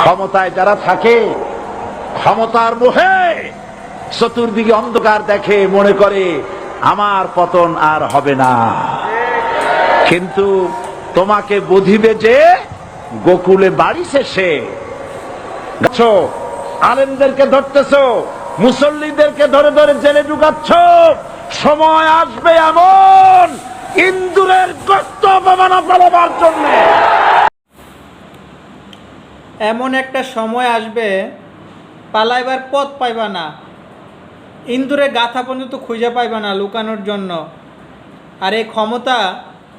ক্ষমতায় যারা থাকে, ক্ষমতার মোহে চতুর্দিকে অন্ধকার দেখে মনে করে, আমার পতন আর হবে না। কিন্তু তোমাকে বুঝিবে যে, গোকুলে বাড়ি গেছো, আলেমদেরকে ধরতেছ, মুসল্লিদেরকে ধরে ধরে জেলে ঢুকাচ্ছ, সময় আসবে এমন ইন্দুরের কষ্ট অপমানা পালাবার জন্য। এমন একটা সময় আসবে, পালাইবার পথ পাইবা না। ইন্দুরে গাথা পর্যন্ত খুঁজে পাইবা না লুকানোর জন্য। আর এই ক্ষমতা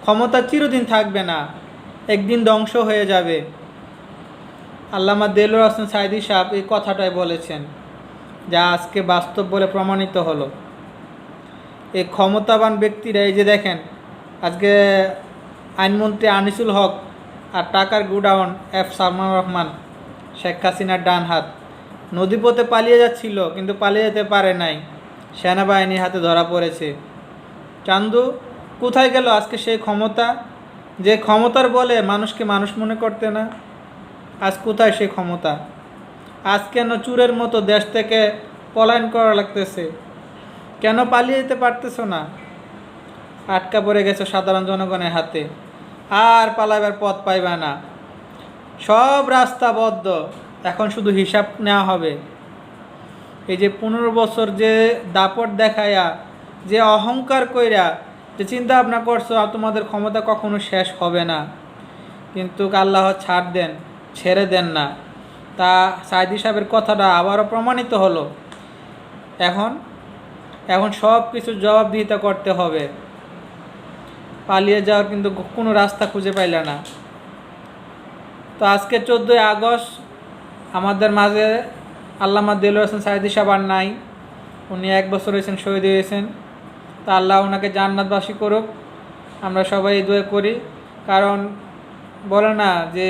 ক্ষমতা চিরদিন থাকবে না। একদিন ধ্বংস হয়ে যাবে। আল্লামা দেলুর হোসেন সাইদি সাহেব এই কথাটাই বলেছেন, যা আজকে বাস্তব বলে প্রমাণিত হলো। এই ক্ষমতাবান ব্যক্তিরা এই যে দেখেন, আজকে আইনমন্ত্রী আনিসুল হক আর টাকার গুডাউন এফ সালমান রহমান, শেখ হাসিনার ডান হাত। নদীপথে পালিয়ে যাচ্ছিল, কিন্তু পালিয়ে যেতে পারে নাই। সেনাবাহিনীর হাতে ধরা পড়েছে। চান্দু, কোথায় গেল আজকে সেই ক্ষমতা? যে ক্ষমতার বলে মানুষকে মানুষ মনে করতে না। আজ কোথায় সেই ক্ষমতা? আজ কেন চুরের মতো দেশ থেকে পলায়ন করা লাগতেছে? কেন পালিয়ে যেতে পারতেছো না? আটকা পড়ে গেছে সাধারণ জনগণের হাতে। আর পালাইবার পথ পাইবা না। সব রাস্তা বদ্ধ, এখন শুধু হিসাব নেওয়া হবে। এই যে পনেরো বছর যে দাপট দেখায়া যে অহংকার কইরা, যে চিন্তা ভাবনা করছ তোমাদের ক্ষমতা কখনো শেষ হবে না। কিন্তু আল্লাহ ছাড় দেন, ছেড়ে দেন না। তা সাইদি সাহেবের কথাটা আবারও প্রমাণিত হলো। এখন এখন সব কিছু জবাবদিহিতা করতে হবে। পালিয়ে যাওয়ার কিন্তু কোনো রাস্তা খুঁজে পাইলে না। তো আজকে চোদ্দোই আগস্ট আমাদের মাঝে আল্লামা দিল হোসেন সাইদি আর নাই। উনি এক বছর হয়েছেন, শহীদ হয়েছেন। তা আল্লাহ ওনাকে জান্নাতবাসী করুক। আমরা সবাই এই দোয়া করি। কারণ বলে না যে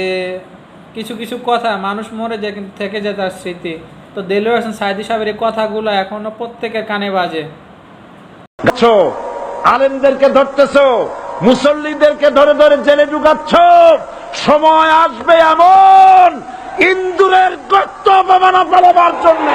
কিছু কিছু কথা মানুষ মরে যায় কিন্তু থেকে যায় তার স্মৃতি। তো দেলোয়ার হোসেন সাইদি সাহেবের এই কথাগুলো এখনও প্রত্যেকের কানে বাজে। আলেমদেরকে ধরতেছ? মুসল্লিদেরকে ধরে ধরে জেলে ঢুকাচ্ছ। সময় আসবে এমন ইন্দুরের কষ্ট অপমানা পালাবার জন্য।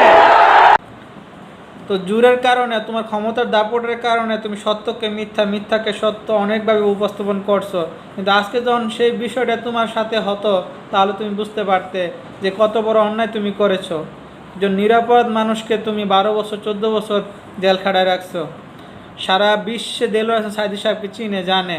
তো জুরের কারণে, তোমার ক্ষমতার দাপটের কারণে তুমি সত্যকে মিথ্যা, মিথ্যাকে সত্য অনেকভাবে উপস্থাপন করছ। কিন্তু আজকে যখন সেই বিষয়টা তোমার সাথে হতো, তাহলে তুমি বুঝতে পারতে যে কত বড় অন্যায় তুমি করেছ। যে নিরাপদ মানুষকে তুমি বারো বছর, চোদ্দ বছর জেল খাটায় রাখছো। সারা বিশ্বে দেলোয়ার সাইদি সাহেবকে চিনে জানে